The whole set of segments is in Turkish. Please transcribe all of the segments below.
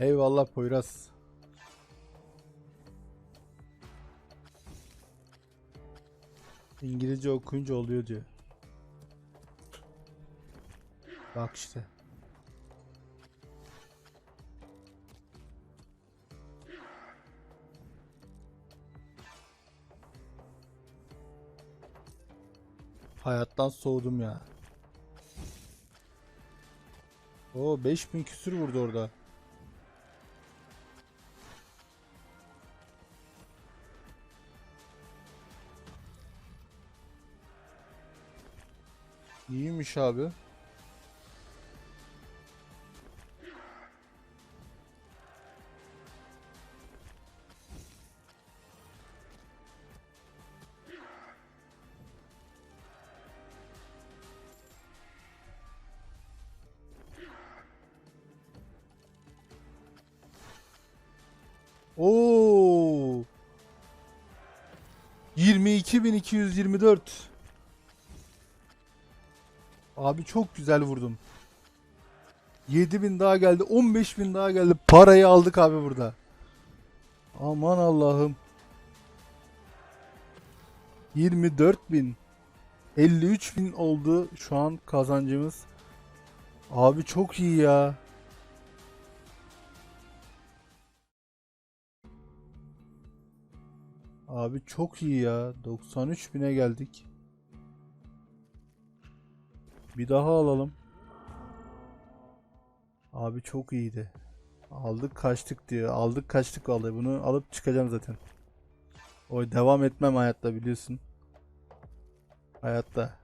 Eyvallah Poyraz. İngilizce okuyunca oluyor diyor. Bak işte. Hayattan soğudum ya. O 5000 küsür vurdu orada. İyiymiş abi. Oo. 22224. Abi çok güzel vurdum. 7000 daha geldi. 15000 daha geldi. Parayı aldık abi burada. Aman Allah'ım. 24000 53000 oldu şu an kazancımız. Abi çok iyi ya. Abi çok iyi ya. 93 bine geldik. Bir daha alalım. Abi çok iyiydi. Aldık kaçtık diyor. Aldık kaçtık vallahi. Bunu alıp çıkacağım zaten. O devam etmem hayatta biliyorsun. Hayatta.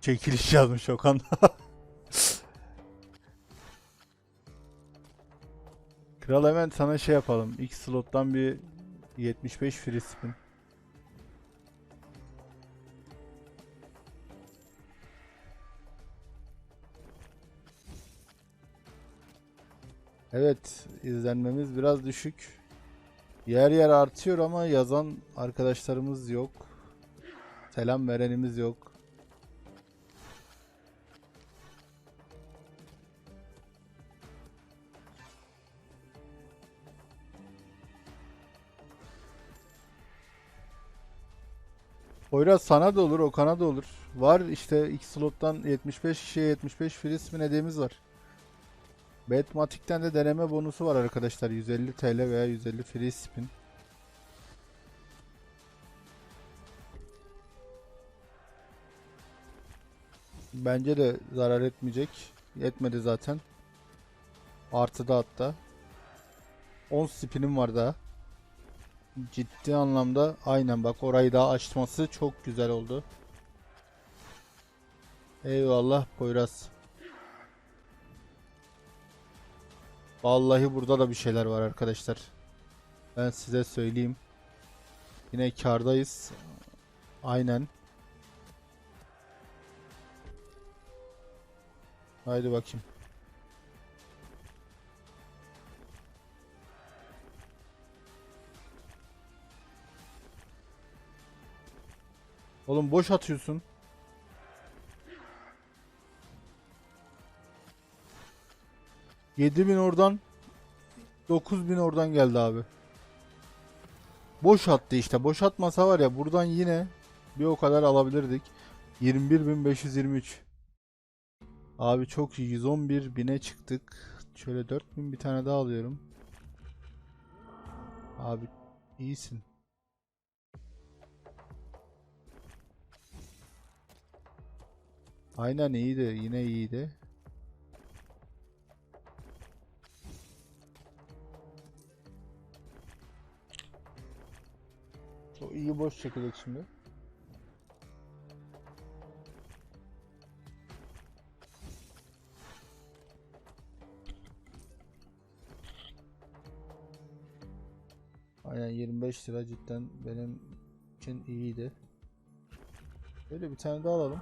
Çekiliş yazmış Okan. Kral hemen sana şey yapalım. X slottan bir 75 free spin. Evet, izlenmemiz biraz düşük. Yer yer artıyor ama yazan arkadaşlarımız yok. Selam verenimiz yok. Poyraz sana da olur, Okan'a da olur. Var işte X slottan 75 kişiye 75 free spin hediyemiz var. Betmatik'ten de deneme bonusu var arkadaşlar. 150 TL veya 150 free spin. Bence de zarar etmeyecek. Etmedi zaten. Artıda hatta. 10 spinim var daha. Ciddi anlamda aynen bak orayı daha açması çok güzel oldu. Eyvallah Poyraz. Vallahi burada da bir şeyler var arkadaşlar. Ben size söyleyeyim. Yine kardayız. Aynen. Haydi bakayım. Oğlum boş atıyorsun. Yedi bin oradan 9000 oradan geldi abi. Boş attı işte. Boş atmasa var ya buradan yine bir o kadar alabilirdik. 21523. Abi çok iyi. 111 bine çıktık. Şöyle 4000 bir tane daha alıyorum. Abi iyisin. Aynen iyiydi. Yine iyiydi. O iyi boş çekecek şimdi. Aynen 25 lira cidden benim için iyiydi. Böyle bir tane daha alalım.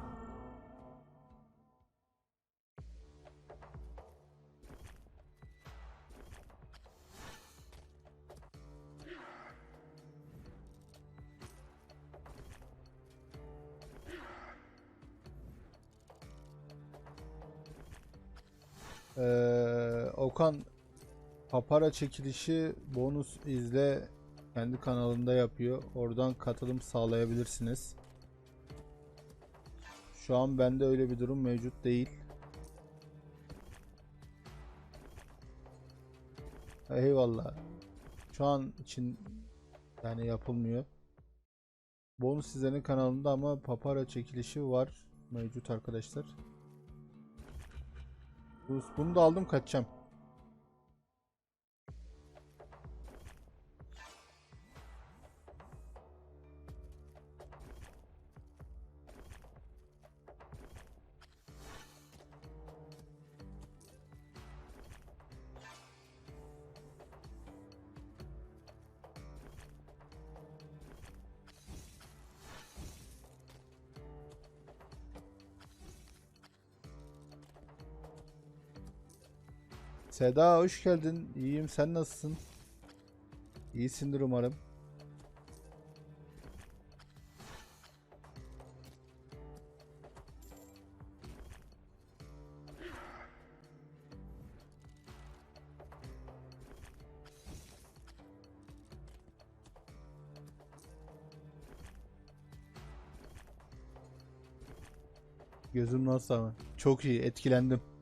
Ee, Okan Papara çekilişi bonus izle kendi kanalında yapıyor. Oradan katılım sağlayabilirsiniz. Şu an bende öyle bir durum mevcut değil. Eyvallah. Şu an için yani yapılmıyor. Bonus sizlerin kanalında ama papara çekilişi var mevcut arkadaşlar. Bu- Bunu da aldım kaçacağım. Seda hoş geldin. İyiyim sen nasılsın? İyisindir umarım. Gözüm nasıl ama? Çok iyi etkilendim.